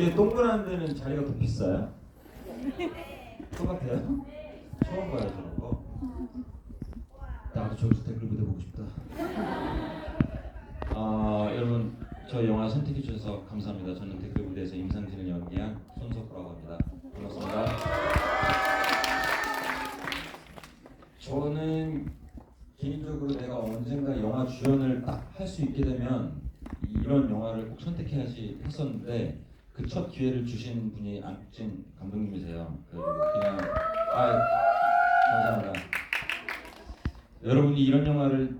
뒤에 동그란 데는 자리가 더 비싸요? 똑같아요? 처음 봐요 저런 거. 나도 저기서 댓글 무대 보고 싶다. 아 여러분 저 영화 선택해 주셔서 감사합니다. 저는 댓글 무대에서 임상진을 연기한 손석구라고 합니다. 반갑습니다. 저는 개인적으로 내가 언젠가 영화 주연을 딱 할 수 있게 되면 이런 영화를 꼭 선택해야지 했었는데 그 첫 기회를 주신 분이 안진 감독님이세요. 그리고 그냥 아 감사합니다. 여러분이 이런 영화를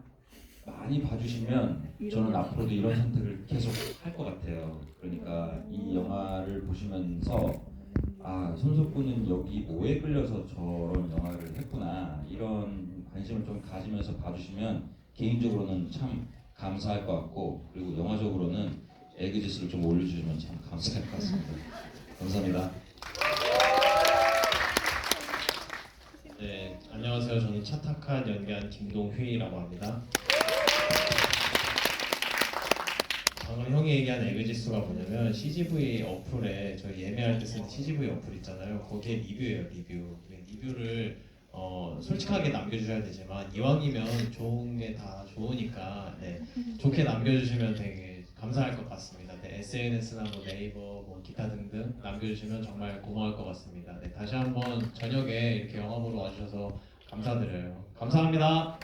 많이 봐주시면 저는 앞으로도 이런 선택을 계속 할 것 같아요. 그러니까 이 영화를 보시면서 아 손석구는 여기 뭐에 끌려서 저런 영화를 했구나 이런 관심을 좀 가지면서 봐주시면 개인적으로는 참 감사할 것 같고 그리고 영화적으로는 에그지스를 좀 올려주시면 참 감사할 것 같습니다. 감사합니다. 네, 안녕하세요. 저는 차타칸 연기한 김동휘라고 합니다. 방금 형이 얘기한 에그지수가 뭐냐면 CGV 어플에 저희 예매할 때 쓰는 CGV 어플 있잖아요. 거기에 리뷰예요, 리뷰. 네, 리뷰를 어, 솔직하게 남겨주셔야 되지만 이왕이면 좋은 게 다 좋으니까 네, 좋게 남겨주시면 되게 감사할 것 같습니다. 네, SNS나 뭐 네이버, 뭐 기타 등등 남겨주시면 정말 고마울 것 같습니다. 네, 다시 한번 저녁에 이렇게 보러 와주셔서 감사드려요. 감사합니다.